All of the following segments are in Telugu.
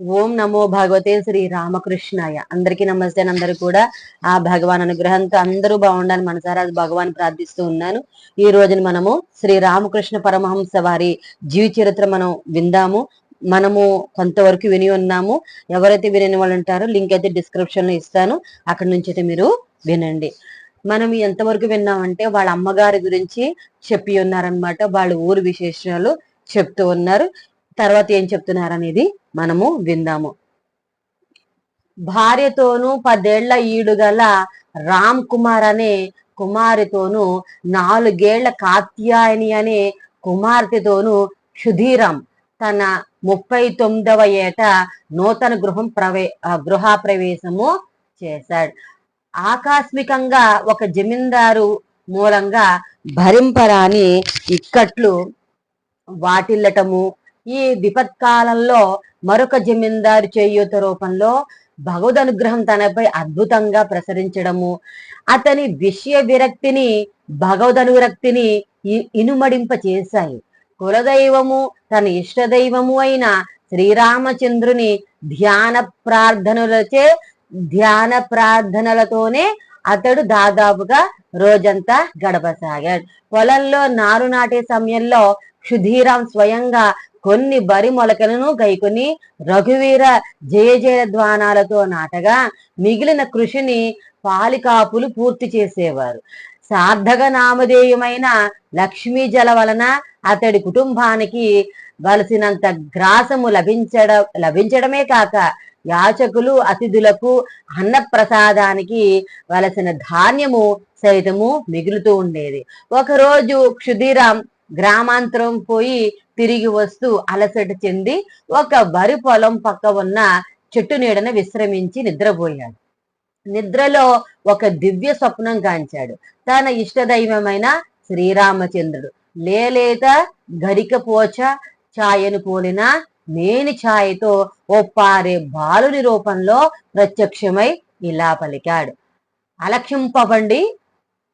ఓం నమో భగవతే శ్రీ రామకృష్ణాయ. అందరికీ నమస్తే అందరు అందరూ కూడా ఆ భగవాన్ అనుగ్రహంతో అందరూ బాగుండాలని మనసారా భగవాన్ ప్రార్థిస్తూ ఉన్నాను. ఈ రోజున మనము శ్రీ రామకృష్ణ పరమహంస వారి జీవి చరిత్ర మనం విందాము. మనము కొంతవరకు విని ఉన్నాము. ఎవరైతే వినని వాళ్ళు ఉంటారో లింక్ అయితే డిస్క్రిప్షన్లో ఇస్తాను. అక్కడి నుంచి అయితే మీరు వినండి. మనం ఎంతవరకు విన్నామంటే వాళ్ళ అమ్మగారి గురించి చెప్పి ఉన్నారనమాట వాళ్ళ ఊరు విశేషాలు చెప్తూ ఉన్నారు. తర్వాత ఏం చెప్తున్నారనేది మనము విందాము. భార్యతోనూ పదేళ్ళ ఈడు గల రామ్ కుమార్ అనే కుమారితోనూ నాలుగేళ్ళ కాత్యాయని అనే కుమార్తెతోనూ సుధీరం తన ముప్పై తొమ్మిదవ ఏట నూతన గృహం ప్రవే గృహ ప్రవేశము చేశాడు. ఆకస్మికంగా ఒక జమీందారు మూలంగా భరింపరాని ఇక్కట్లు వాటిల్లటము ఈ విపత్కాలంలో మరొక జమీందారు చేయూత రూపంలో భగవద్ అనుగ్రహం తనపై అద్భుతంగా ప్రసరించడము. అతని విషయ విరక్తిని భగవద్ అనురక్తిని ఇ- ఇనుమడింప చేశాయి. కులదైవము తన ఇష్టదైవము అయిన శ్రీరామచంద్రుని ధ్యాన ప్రార్థనలచే ధ్యాన ప్రార్థనలతోనే అతడు దాదాపుగా రోజంతా గడపసాగాడు. పొలంలో నారు నాటే సమయంలో సుధీరాం స్వయంగా కొన్ని బరి మొలకలను గైకొని రఘువీర జయ జయ ధ్వానాలతో నాటగా మిగిలిన కృషిని పాలికాపులు పూర్తి చేసేవారు. సార్థక నామధేయమైన లక్ష్మీ జల వలన అతడి కుటుంబానికి వలసినంత గ్రాసము లభించడ లభించడమే కాక యాచకులు అతిథులకు అన్నప్రసాదానికి వలసిన ధాన్యము సైతము మిగులుతూ ఉండేది. ఒకరోజు క్షుధీరాం గ్రామాంతరం పోయి తిరిగి వస్తూ అలసట చెంది ఒక వరి పొలం పక్క ఉన్న చెట్టు నీడన విశ్రమించి నిద్రపోయాడు. నిద్రలో ఒక దివ్య స్వప్నం కాంచాడు. తన ఇష్టదైవమైన శ్రీరామచంద్రుడు లేలేత గరిక పోచ ఛాయను పోలిన మేని ఛాయతో ఓ పారే బాలుని రూపంలో ప్రత్యక్షమై ఇలా పలికాడు. అలక్షింపబండి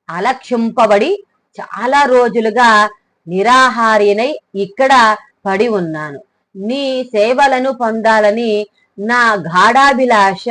అలక్షింపబడి చాలా రోజులుగా నిరాహారినై ఇక్కడ పడి ఉన్నాను. నీ సేవలను పొందాలని నా గాఢాభిలాష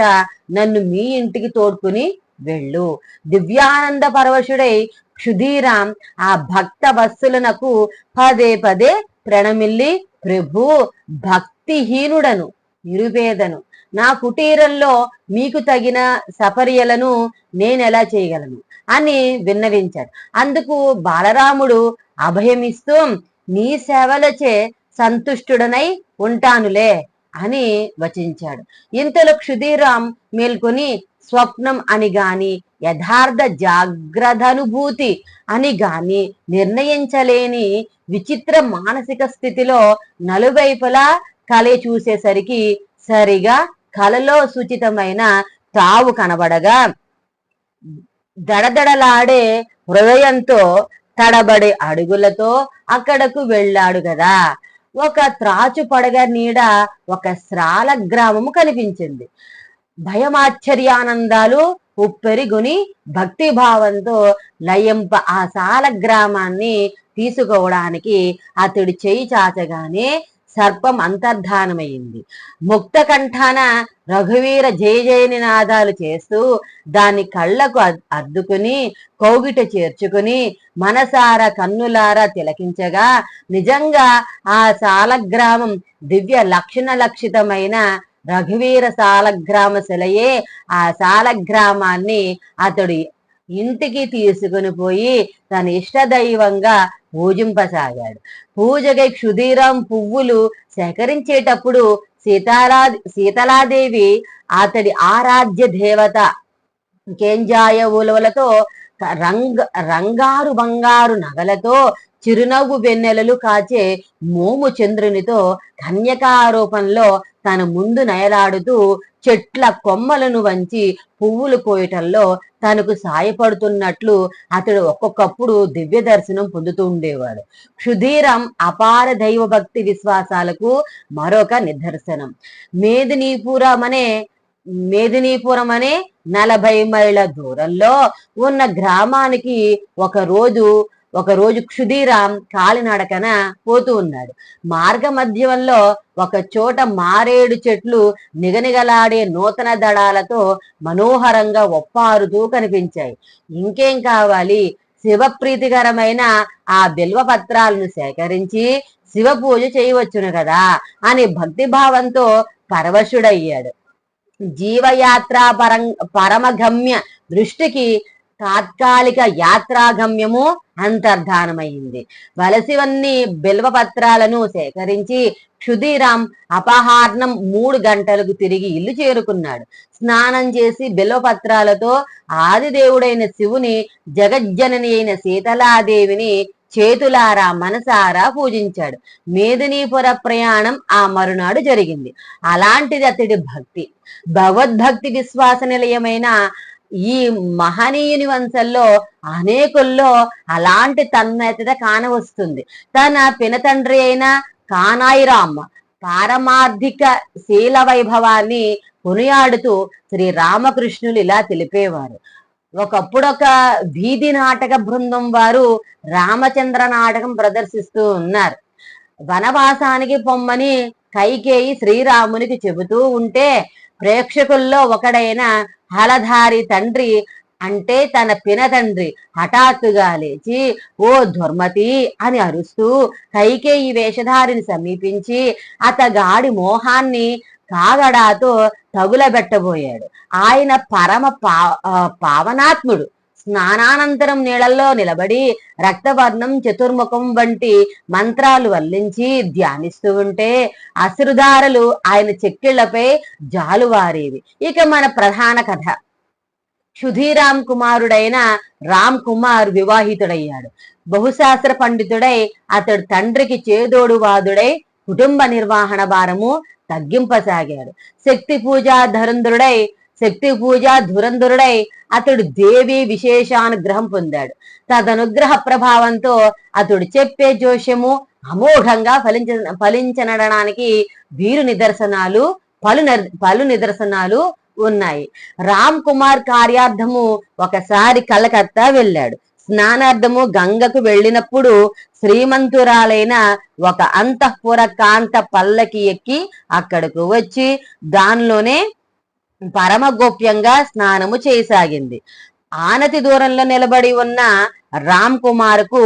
నన్ను మీ ఇంటికి తోడ్కుని వెళ్ళు. దివ్యానంద పరవశుడై క్షుధీరాం ఆ భక్త వత్సలనకు పదే పదే ప్రణమిల్లి ప్రభు భక్తిహీనుడను నిరుపేదను నా కుటీరంలో మీకు తగిన సపర్యలను నేనెలా చేయగలను? అని విన్నవించాడు. అందుకు బాలరాముడు అభయమిస్తూ నీ సేవలచే సంతుష్టుడనై ఉంటానులే అని వచించాడు. ఇంతలో క్షుధీరాం మేల్కొని స్వప్నం అని గాని యథార్థ జాగ్రత్తనుభూతి అని గాని నిర్ణయించలేని విచిత్ర మానసిక స్థితిలో నలువైపులా కలే చూసేసరికి సరిగా కలలో సూచితమైన తావు కనబడగా దడదడలాడే హృదయంతో తడబడే అడుగులతో అక్కడకు వెళ్ళాడు కదా ఒక త్రాచు పడగ నీడ ఒక శ్రాల గ్రామము కనిపించింది. భయమాశ్చర్యానందాలు ఉప్పెరిగుని భక్తి భావంతో లయంప ఆ సాల గ్రామాన్ని తీసుకోవడానికి అతడు చేయి చాచగానే సర్పం అంతర్ధానమైంది ముక్త కంఠాన రఘువీర జయ జయని నాదాలు చేస్తూ దాని కళ్ళకు అద్- అద్దుకుని కౌగిట చేర్చుకుని మనసార కన్నులారా తిలకించగా నిజంగా ఆ సాలగ్రామం దివ్య లక్షణ లక్షితమైన రఘువీర సాలగ్రామ శిలయే ఆ సాలగ్రామాన్ని అతడు ఇంటికి తీసుకుని పోయి తన ఇష్టదైవంగా పూజింపసాగాడు. పూజకై క్షుధీరం పువ్వులు సేకరించేటప్పుడు సీతారా సీతలాదేవి అతడి ఆరాధ్య దేవత కేంజాయ ఉలవలతో రంగ రంగారు బంగారు నగలతో చిరునవ్వు వెన్నెలలు కాచే మోము చంద్రునితో కన్యకారూపంలో తన ముందు నయలాడుతూ చెట్ల కొమ్మలను వంచి పువ్వులు కోయటంలో తనకు సాయపడుతున్నట్లు అతడు ఒక్కొక్కప్పుడు దివ్య దర్శనం పొందుతూ ఉండేవాడు. క్షుధీరం అపార దైవ భక్తి విశ్వాసాలకు మరొక నిదర్శనం. మేదినీపురం అనే మేదినీపురం అనే నలభై మైళ్ళ దూరంలో ఉన్న గ్రామానికి ఒక ఒకరోజు ఒక రోజు క్షుదీరాం కాలినడకన పోతూ ఉన్నాడు. మార్గ మధ్యంలో ఒక చోట మారేడు చెట్లు నిగనిగలాడే నూతన దళాలతో మనోహరంగా ఒప్పారుతూ కనిపించాయి. ఇంకేం కావాలి? శివప్రీతికరమైన ఆ బిల్వ పత్రాలను సేకరించి శివ పూజ చేయవచ్చును కదా అని భక్తి భావంతో పరవశుడయ్యాడు. జీవయాత్ర పరం పరమగమ్య దృష్టికి తాత్కాలిక యాత్రాగమ్యము అంతర్ధానమైంది. వలసివన్నీ బిల్వ పత్రాలను సేకరించి క్షుదీరాం అపహార్ణం మూడు గంటలకు తిరిగి ఇల్లు చేరుకున్నాడు. స్నానం చేసి బిల్వ పత్రాలతో ఆదిదేవుడైన శివుని జగజ్జనని అయిన సీతలాదేవిని చేతులారా మనసారా పూజించాడు. మేదినీపుర ప్రయాణం ఆ మరునాడు జరిగింది. అలాంటిది అతడి భక్తి. భగవద్భక్తి విశ్వాస నిలయమైన ఈ మహనీయుని వంశంలో అనేకుల్లో అలాంటి తన్మయత కానవస్తుంది. తన పినతండ్రి అయిన కానాయిరామ్ పారమార్థిక శీల వైభవాన్ని కొనియాడుతూ శ్రీ రామకృష్ణులు ఇలా తెలిపేవారు. ఒకప్పుడు ఒక వీధి నాటక బృందం వారు రామచంద్ర నాటకం ప్రదర్శిస్తూ ఉన్నారు. వనవాసానికి పొమ్మని కైకేయి శ్రీరామునికి చెబుతూ ఉంటే ప్రేక్షకుల్లో ఒకడైన హలధారి తండ్రి అంటే తన పినతండ్రి హఠాత్తుగా లేచి ఓ దుర్మతి అని అరుస్తూ కైకేయి వేషధారిని సమీపించి అతగాడి మోహాన్ని కాగడాతో తగులబెట్టబోయాడు. ఆయన పరమ పా పావనాత్ముడు. స్నానానంతరం నీళ్ళలో నిలబడి రక్తవర్ణం చతుర్ముఖం వంటి మంత్రాలు వల్లించి ధ్యానిస్తూ ఉంటే అసురుధారలు ఆయన చెక్కిళ్ళపై జాలువారేవి. ఇక మన ప్రధాన కథ. సుధీరామ్ కుమారుడైన రామ్ కుమార్ వివాహితుడయ్యాడు. బహుశాస్త్ర పండితుడై అతడు తండ్రికి చేదోడువాదుడై కుటుంబ నిర్వహణ భారము తగ్గింపసాగాడు. శక్తి పూజా ధరంధరుడై శక్తి పూజ ధురంధురుడై అతడు దేవి విశేషానుగ్రహం పొందాడు. తదనుగ్రహ ప్రభావంతో అతడు చెప్పే జోష్యము అమోఘంగా ఫలించ ఫలించనడానికి వీరు నిదర్శనాలు పలు నిర్- పలు నిదర్శనాలు ఉన్నాయి. రామ్ కుమార్ కార్యార్థము ఒకసారి కలకత్తా వెళ్ళాడు. స్నానార్థము గంగకు వెళ్ళినప్పుడు శ్రీమంతురాలైన ఒక అంతఃపుర కాంత పల్లకి ఎక్కి అక్కడకు వచ్చి దానిలోనే పరమ గోప్యంగా స్నానము చేయసాగింది ఆనతి దూరంలో నిలబడి ఉన్న రామ్ కుమార్కు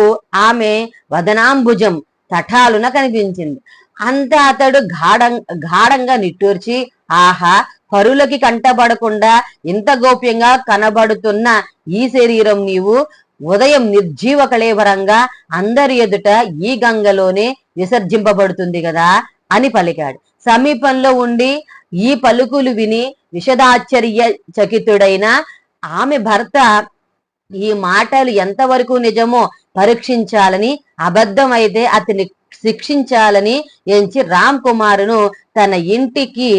ఆమె వదనాంబుజం తటాలున కనిపించింది. అంత అతడు గాఢం గాఢంగా నిట్టూర్చి ఆహా పరులకి కంటబడకుండా ఇంత గోప్యంగా కనబడుతున్న ఈ శరీరం నీవు ఉదయం నిర్జీవ కళేవరంగా అందరి ఎదుట ఈ గంగలోనే విసర్జింపబడుతుంది కదా అని పలికాడు. సమీపంలో ఉండి ఈ పలుకులు విని విషదాశ్చర్య చకితుడైన ఆమె భర్త ఈ మాటలు ఎంతవరకు నిజమో పరీక్షించాలని అబద్ధమైతే అతని శిక్షించాలని ఎంచి రామ్ కుమారును తన ఇంటికి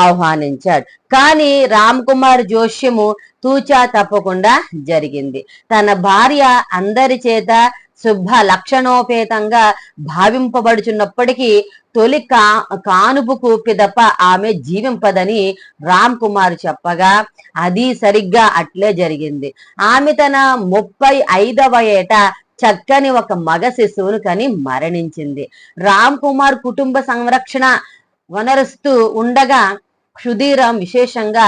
ఆహ్వానించాడు. కానీ రామ్ కుమార్ జోష్యము తూచా తప్పకుండా జరిగింది. తన భార్య అందరి చేత శుభ లక్షణోపేతంగా భావింపబడుచున్నప్పటికీ తొలి కా కానుపుకు పిదప ఆమె జీవింపదని రామ్ కుమార్ చెప్పగా అది సరిగ్గా అట్లే జరిగింది. ఆమె తన ముప్పై ఐదవ ఏట చక్కని ఒక మగ శిశువును కని మరణించింది. రామ్ కుమార్ కుటుంబ సంరక్షణ వనరుస్తూ ఉండగా క్షుధీరం విశేషంగా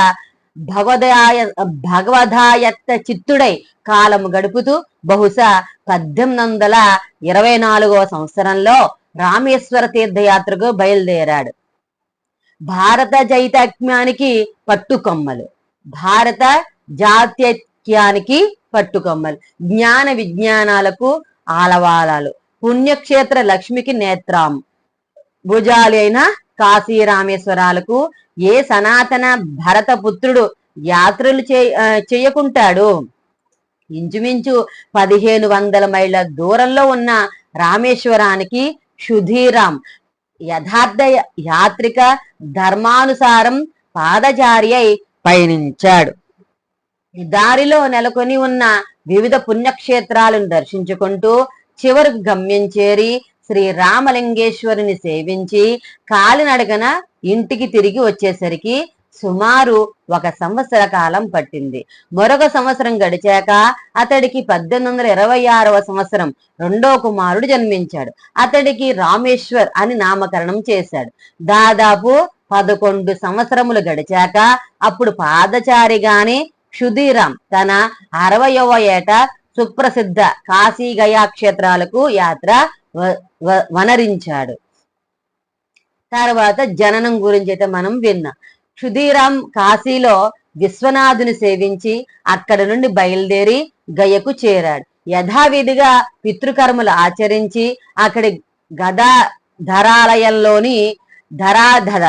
భగవదాయ భగవదాయత్త చిత్తుడై కాలము గడుపుతూ బహుశా పద్దెనిమిది వందల ఇరవై నాలుగవ సంవత్సరంలో రామేశ్వర తీర్థయాత్రకు బయలుదేరాడు. భారత జైతాత్మ్యానికి పట్టుకొమ్మలు. భారత జాత్యత్యానికి పట్టుకొమ్మలు. జ్ఞాన విజ్ఞానాలకు ఆలవాలాలు. పుణ్యక్షేత్ర లక్ష్మికి నేత్రాం. భుజాలి అయిన కాశీ రామేశ్వరాలకు ఏ సనాతన భరత పుత్రుడు యాత్రలు చే చేయకుంటాడు. ఇంచుమించు పదిహేను వందల మైళ్ళ దూరంలో ఉన్న రామేశ్వరానికి సుధీరాం యథార్థ యాత్రిక ధర్మానుసారం పాదజారి అయి పయనించాడు. దారిలో నెలకొని ఉన్న వివిధ పుణ్యక్షేత్రాలను దర్శించుకుంటూ చివరకు గమ్యం చేరి శ్రీ రామలింగేశ్వరుని సేవించి కాలినడకన ఇంటికి తిరిగి వచ్చేసరికి సుమారు ఒక సంవత్సర కాలం పట్టింది. మరొక సంవత్సరం గడిచాక అతడికి పద్దెనిమిది వందల ఇరవై ఆరవ సంవత్సరం రెండో కుమారుడు జన్మించాడు. అతడికి రామేశ్వర్ అని నామకరణం చేశాడు. దాదాపు పదకొండు సంవత్సరములు గడిచాక అప్పుడు పాదచారిగానే క్షుధీరాం తన అరవయవ ఏట సుప్రసిద్ధ కాశీ గయా క్షేత్రాలకు యాత్ర వనరించాడు. తర్వాత జననం గురించి అయితే మనం విన్నాం. క్షుదీరాం కాశీలో విశ్వనాథుని సేవించి అక్కడ నుండి బయలుదేరి గయకు చేరాడు. యథావిధిగా పితృకర్మలు ఆచరించి అక్కడి గదా ధరాలయంలోని ధరాధర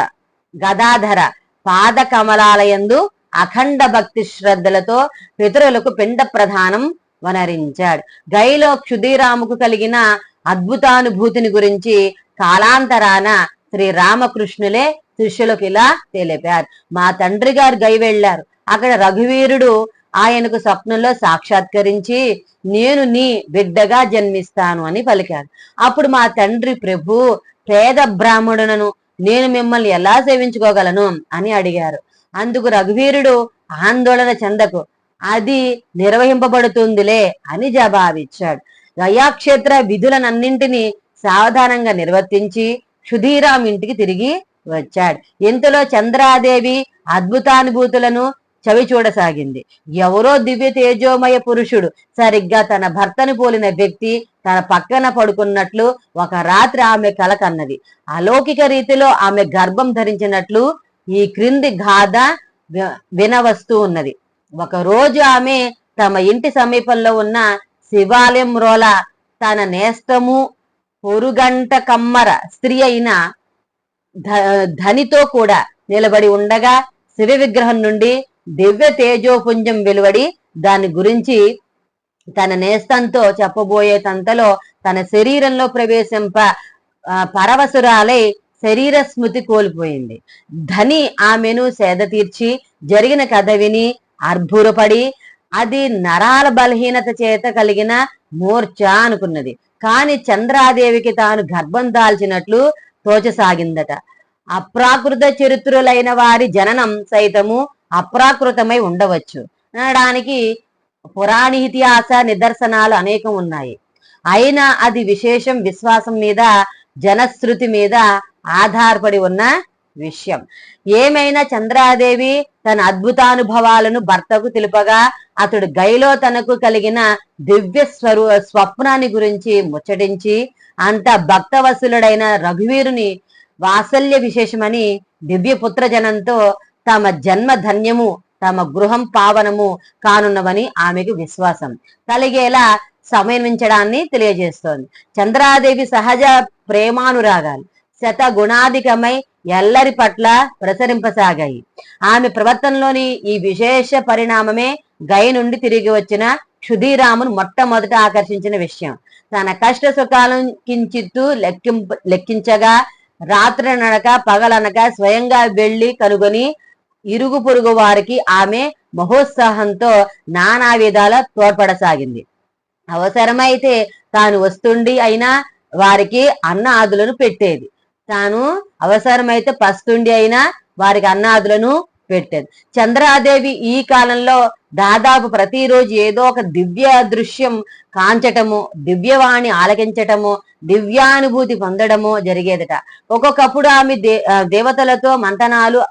గదాధర పాద కమలాలయందు అఖండ భక్తి శ్రద్ధలతో పితరులకు పిండ ప్రధానం వనరించాడు. గైలో క్షుదీరాముకు కలిగిన అద్భుతానుభూతిని గురించి కాలాంతరాన శ్రీ రామకృష్ణులే శిష్యులకు ఇలా తెలిపారు. మా తండ్రి గారు గై వెళ్ళారు అక్కడ రఘువీరుడు ఆయనకు స్వప్నంలో సాక్షాత్కరించి నేను నీ బిడ్డగా జన్మిస్తాను అని పలికాడు అప్పుడు మా తండ్రి ప్రభు పేద బ్రాహ్మణులను నేను మిమ్మల్ని ఎలా సేవించుకోగలను అని అడిగారు. అందుకు రఘువీరుడు ఆందోళన చెందకు అది నిర్వహింపబడుతుందిలే అని జవాబిచ్చాడు. గయాక్షేత్ర విధులనన్నింటినీ సావధానంగా నిర్వర్తించి సుధీరాం ఇంటికి తిరిగి వచ్చాడు. ఇంతలో చంద్రాదేవి అద్భుతానుభూతులను చవి చూడసాగింది. ఎవరో దివ్య తేజోమయ పురుషుడు సరిగ్గా తన భర్తను పోలిన వ్యక్తి తన పక్కన పడుకున్నట్లు ఒక రాత్రి ఆమె కల కన్నది. అలౌకిక రీతిలో ఆమె గర్భం ధరించినట్లు ఈ క్రింది గాథ వినవస్తూ ఉన్నది. ఒక రోజు ఆమె తమ ఇంటి సమీపంలో ఉన్న శివాలయం రోల తన నేస్తము పొరుగంట కమ్మర స్త్రీ అయిన ధ- ధనితో కూడా నిలబడి ఉండగా శివ విగ్రహం నుండి దివ్య తేజోపుంజం వెలువడి దాని గురించి తన నేస్తంతో చెప్పబోయే తంతలో తన శరీరంలో ప్రవేశింప పరవసురాలై శరీర స్మృతి కోల్పోయింది. ధని ఆమెను సేద తీర్చి జరిగిన కథ విని అర్భురపడి అది నరాల బలహీనత చేత కలిగిన మూర్ఛ అనుకున్నది. కాని చంద్రాదేవికి తాను గర్భం దాల్చినట్లు తోచసాగిందట. అప్రాకృత చరిత్రులైన వారి జననం సైతము అప్రాకృతమై ఉండవచ్చు. అనడానికి పురాణ ఇతిహాస నిదర్శనాలు అనేకం ఉన్నాయి. అయినా అది విశేషం విశ్వాసం మీద జనశ్రుతి మీద ఆధారపడి ఉన్న విషయం. ఏమైనా చంద్రాదేవి తన అద్భుతానుభవాలను భర్తకు తెలుపగా అతడు గైలో తనకు కలిగిన దివ్య స్వరూ స్వప్నాన్ని గురించి ముచ్చటించి అంత భక్తవసులుడైన రఘువీరుని వాత్సల్య విశేషమని దివ్య పుత్రజనంతో తమ జన్మ ధన్యము తమ గృహం పావనము కానున్నవని ఆమెకు విశ్వాసం. కలిగేలా సమన్వించడాన్ని తెలియజేస్తోంది. చంద్రాదేవి సహజ ప్రేమానురాగాలు. శత గుణాధికమై ఎల్లరి పట్ల ప్రసరింపసాగాయి. ఆమె ప్రవర్తనలోని ఈ విశేష పరిణామమే గై నుండి తిరిగి వచ్చిన క్షుధీరామును మొట్టమొదట ఆకర్షించిన విషయం. తన కష్ట సుఖాలను కించిత్తు లెక్కింప లెక్కించగా రాత్రి నడక పగలనక స్వయంగా వెళ్ళి కనుగొని ఇరుగు పొరుగు వారికి ఆమె మహోత్సాహంతో నానా విధాల తోడ్పడసాగింది. అవసరమైతే తాను వస్తుండి అయినా వారికి అన్న ఆదులను పెట్టేది. తాను అవసరమైతే పస్తుండి అయినా వారికి అన్నాదులను పెట్టేది. చంద్రాదేవి ఈ కాలంలో దాదాపు ప్రతిరోజు ఏదో ఒక దివ్య దృశ్యం కాంచటము దివ్యవాణి ఆలకించటము దివ్యానుభూతి పొందడము జరిగేదట. ఒక్కొక్కప్పుడు ఆమె దే దేవతలతో మంతనాలు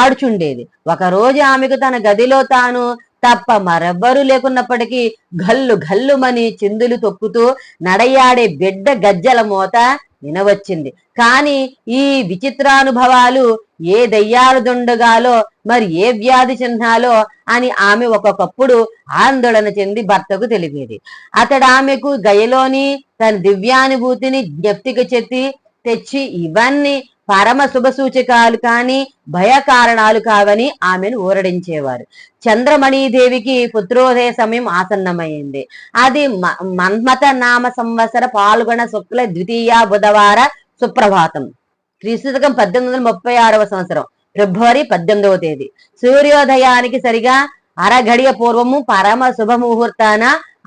ఆడుచుండేది. ఒక రోజు ఆమెకు తన గదిలో తాను తప్ప మరెవ్వరూ లేకున్నప్పటికీ గల్లు గల్లుమని చిందులు తొక్కుతూ నడయాడే బిడ్డ గజ్జల మోత వినవచ్చింది. కాని ఈ విచిత్రానుభవాలు ఏ దయ్యాలు దుండగాలో మరి ఏ వ్యాధి చిహ్నాలో అని ఆమె ఒక్కొక్కప్పుడు ఆందోళన చెంది భర్తకు తెలిపేది. అతడు ఆమెకు గయలోని తన దివ్యానుభూతిని జ్ఞప్తికి చెత్తి తెచ్చి ఇవన్నీ పరమ శుభ సూచకాలు కాని భయ కారణాలు కావని ఆమెను ఊరడించేవారు. చంద్రమణీదేవికి పుత్రోదయ సమయం ఆసన్నమైంది. అది మన్మత నామ సంవత్సర పాల్గొన శుక్ల ద్వితీయ బుధవార సుప్రభాతం. క్రీస్తుశకం పద్దెనిమిది వందల ముప్పై ఆరవ సంవత్సరం ఫిబ్రవరి పద్దెనిమిదవ తేదీ. సూర్యోదయానికి సరిగా అరఘడియ పూర్వము పరమ శుభ ముహూర్తాన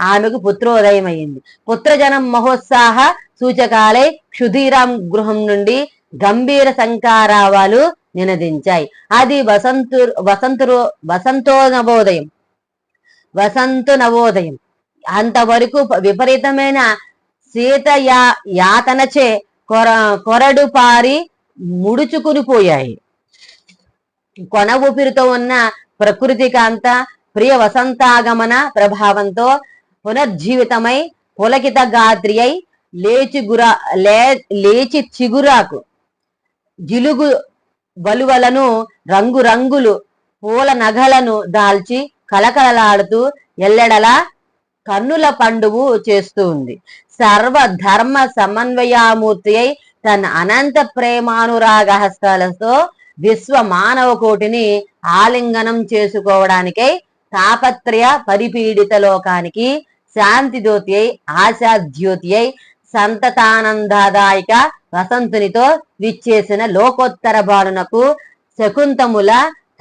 ఆమెకు పుత్రోదయం అయింది పుత్రజనం మహోత్సాహ సూచకాలై క్షుధీరాం గృహం నుండి గంభీర శంకారావాలు నినదించాయి. అది వసంతు వసంతురు వసంతో నవోదయం. వసంతు నవోదయం. అంతవరకు విపరీతమైన సీత యా యాతనచే కొర కొరడు పారి ముడుచుకుని పోయాయి. కొన ఊపిరితో ఉన్న ప్రకృతికాంత ప్రియ వసంతాగమన ప్రభావంతో పునర్జీవితమై పులకిత గాత్రి అయి లేచి గురా లే లేచి చిగురాకు. జిలుగు బలువలను రంగురంగులు పూల నగలను దాల్చి కలకలలాడుతూ ఎల్లెడలా కన్నుల పండువు చేస్తూ ఉంది. సర్వ ధర్మ సమన్వయామూర్తి అయి తన అనంత ప్రేమానురాగ హస్తాలతో విశ్వ మానవ కోటిని ఆలింగనం చేసుకోవడానికై తాపత్రయ పరిపీడిత లోకానికి శాంతి జ్యోతి అయి ఆశాద్యోతి అయి సంతతానందదాయిక వసంతునితో విచ్చేసిన లోకోత్తర బాలునకు శకుంతముల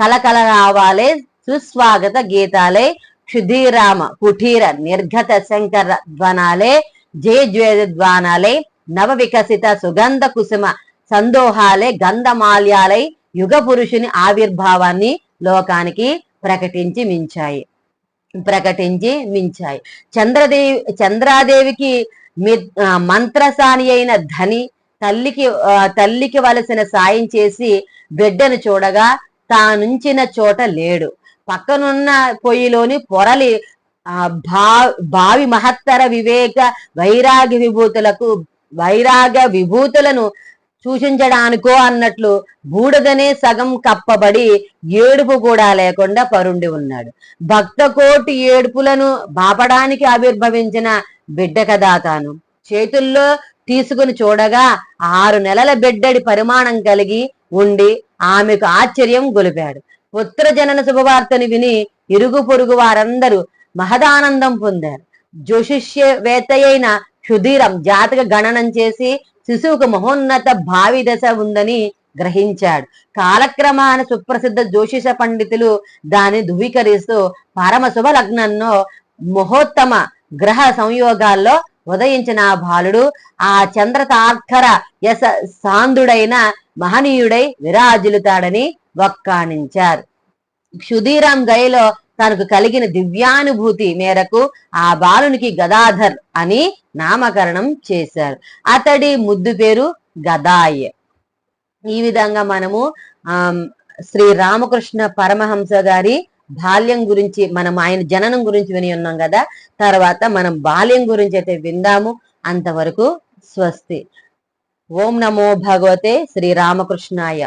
కలకల రావాలే సుస్వాగత గీతాలే క్షుధీరామ కుఠీర నిర్గత శంకర ధ్వనాలే జయజ్వేద ధ్వానాలే నవ వికసిత సుగంధ కుసుమ సందోహాలే గంధమాల్యాలై యుగ పురుషుని ఆవిర్భావాన్ని లోకానికి ప్రకటించి మించాయి. ప్రకటించి మించాయి. చంద్రదేవి చంద్రాదేవికి మంత్రసాని అయిన ధని తల్లికి తల్లికి వలసిన సాయం చేసి బిడ్డను చూడగా తానుంచిన చోట లేడు. పక్కనున్న పొయ్యిలోని పొరలి ఆ భా భావి మహత్తర వివేక వైరాగ్య విభూతులకు వైరాగ విభూతులను సూచించడానికో అన్నట్లు బూడదనే సగం కప్పబడి ఏడుపు కూడా లేకుండా పరుండి ఉన్నాడు. భక్త కోటి ఏడుపులను బాపడానికి ఆవిర్భవించిన బిడ్డ కదా తాను. చేతుల్లో తీసుకుని చూడగా ఆరు నెలల బిడ్డడి పరిమాణం కలిగి ఉండి ఆమెకు ఆశ్చర్యం గొలిపాడు. పుత్ర జనన శుభవార్తని విని ఇరుగు పొరుగు వారందరూ మహదానందం పొందారు. జ్యోషిష్యవేత్త అయిన క్షుధీరం జాతక గణనం చేసి శిశువుకు మహోన్నత భావి దశ ఉందని గ్రహించాడు. కాలక్రమాన సుప్రసిద్ధ జ్యోతిష పండితులు దాన్ని ధృవీకరిస్తూ పరమ శుభ లగ్నంలో మహోత్తమ గ్రహ సంయోగాల్లో ఉదయించిన ఆ బాలుడు ఆ చంద్రతార్కర యశ సాందుడైన మహనీయుడై విరాజిల్లుతాడని వక్కాణించారు. క్షుధీరం గయలో తనకు కలిగిన దివ్యానుభూతి మేరకు ఆ బాలునికి గదాధర్ అని నామకరణం చేశారు. అతడి ముద్దు పేరు గదాయ్. ఈ విధంగా మనము ఆ శ్రీ రామకృష్ణ పరమహంస గారి బాల్యం గురించి మనం ఆయన జననం గురించి విని ఉన్నాం కదా తర్వాత మనం బాల్యం గురించి అయితే విందాము. అంతవరకు స్వస్తి. ఓం నమో భగవతే శ్రీ రామకృష్ణాయ.